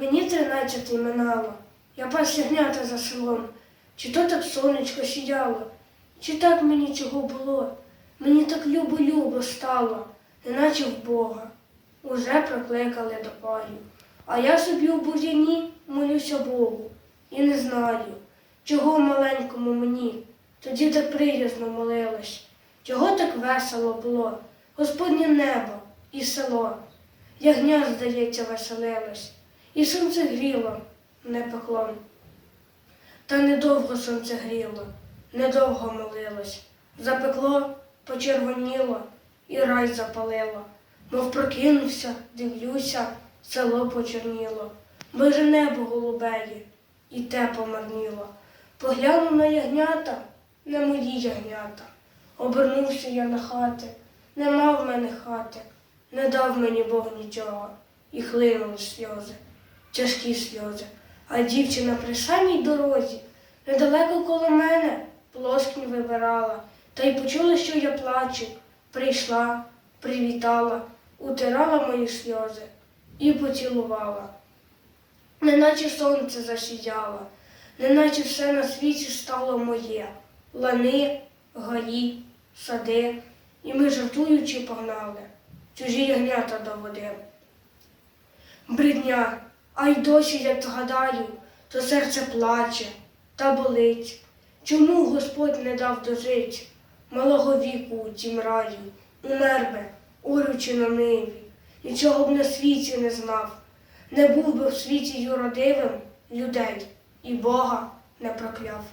Мені тринадцятий минало, я пас ягнята за селом. Чи то так сонечко сіяло, чи так мені чого було? Мені так любо-любо стало, неначе в Бога. Уже прокликали до паю. А я собі у бур'яні молюся Богу. І не знаю, чого маленькому мені. Тоді так приязно молилась, чого так весело було, Господнє небо і село. Ягня, здається, веселилось, і сонце гріло, не пекло. Та недовго сонце гріло, недовго молилось. Запекло, почервоніло і рай запалило. Мов прокинувся, дивлюся, село почорніло. Боже небо голубеє, і те помарніло. Поглянув на ягнята, на мої ягнята. Обернувся я на хати, нема в мене хати, не дав мені Бог нічого, і хлинули сльози, тяжкі сльози. А дівчина при самій дорозі, недалеко коло мене, плоскінь вибирала, та й почула, що я плачу. Прийшла, привітала, утирала мої сльози і поцілувала. Неначе сонце засіяло, неначе все на світі стало моє. Лани, гаї, сади, і ми жартуючи погнали, чужі ягнята до води. Бридня, а й досі, як згадаю, то серце плаче та болить. Чому Господь не дав дожить малого віку у тім раю, умер би, орючи на ниві, нічого б на світі не знав, не був би в світі юродивим людей і Бога не прокляв.